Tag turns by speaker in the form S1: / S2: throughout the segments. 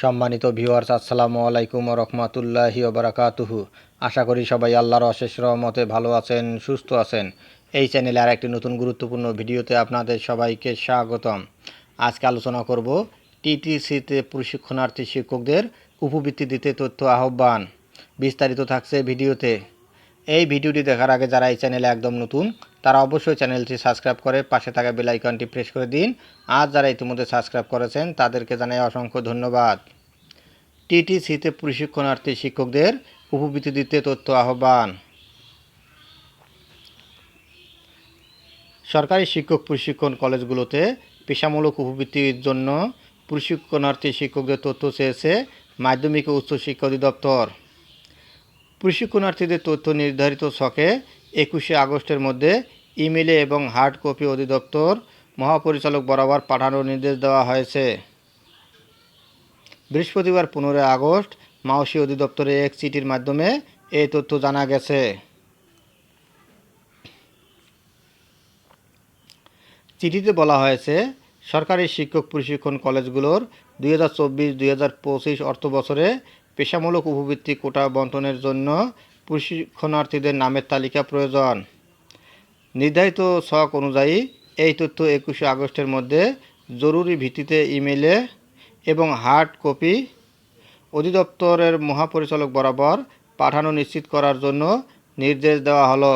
S1: সম্মানিত ভিওয়ার্স আসসালামু আলাইকুম রহমতুল্লাহি ওবরাকাতুহু আশা করি সবাই আল্লাহর অশেষ রহমতে ভালো আছেন, সুস্থ আছেন। এই চ্যানেলে আর একটি নতুন গুরুত্বপূর্ণ ভিডিওতে আপনাদের সবাইকে স্বাগতম। আজকে আলোচনা করব টিটিসিতে প্রশিক্ষণার্থী শিক্ষকদের উপবৃত্তি দিতে তথ্য আহ্বান। বিস্তারিত থাকছে ভিডিওতে। এই ভিডিওটি দেখার আগে যারা এই চ্যানেলে একদম নতুন, তারা অবশ্যই চ্যানেলটি সাবস্ক্রাইব করে পাশে থাকা বেল আইকনটি প্রেস করে দিন। আর যারা ইতিমধ্যে সাবস্ক্রাইব করেছেন, তাদেরকে জানাই অসংখ্য ধন্যবাদ। টিটিসিতে প্রশিক্ষণার্থী শিক্ষকদের উপবৃত্তি দিতে তথ্য আহ্বান। সরকারি শিক্ষক প্রশিক্ষণ কলেজগুলোতে পেশামূলক উপবৃত্তির জন্য প্রশিক্ষণার্থী শিক্ষকদের তথ্য চেয়েছে মাধ্যমিক ও উচ্চশিক্ষা অধিদপ্তর। প্রশিক্ষণার্থীদের তথ্য নির্ধারিত ছকে একুশে আগস্টের মধ্যে ইমেলে এবং হার্ড কপি অধিদপ্তর মহাপরিচালক বরাবর পাঠানোর নির্দেশ দেওয়া হয়েছে। বৃহস্পতিবার পনেরোই আগস্ট মাওসি অধিদপ্তরে এক চিঠির মাধ্যমে এই তথ্য জানা গেছে। চিঠিতে বলা হয়েছে, সরকারি শিক্ষক প্রশিক্ষণ কলেজগুলোর দুই হাজার চব্বিশ দুই হাজার পেশামূলক উপবৃত্তি কোটা বন্টনের জন্য প্রশিক্ষণার্থীদের নামের তালিকা প্রয়োজন। নির্ধারিত ছক অনুযায়ী এই তথ্য একুশে আগস্টের মধ্যে জরুরি ভিত্তিতে ইমেলে এবং হার্ড কপি অধিদপ্তরের মহাপরিচালক বরাবর পাঠানো নিশ্চিত করার জন্য নির্দেশ দেওয়া হলো।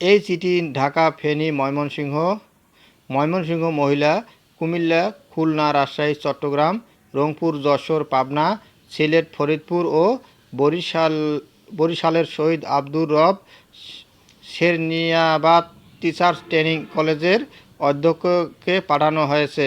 S1: এই চিঠি ঢাকা ফেনী ময়মনসিংহ ময়মনসিংহ মহিলা কুমিল্লা, খুলনা, রাজশাহী, চট্টগ্রাম, রংপুর, যশোর, পাবনা, সিলেট, ফরিদপুর ও বরিশাল, বরিশালের শহীদ আব্দুর রব শেরনিয়াবাদ টিচার্স ট্রেনিং কলেজের অধ্যক্ষকে পাঠানো হয়েছে।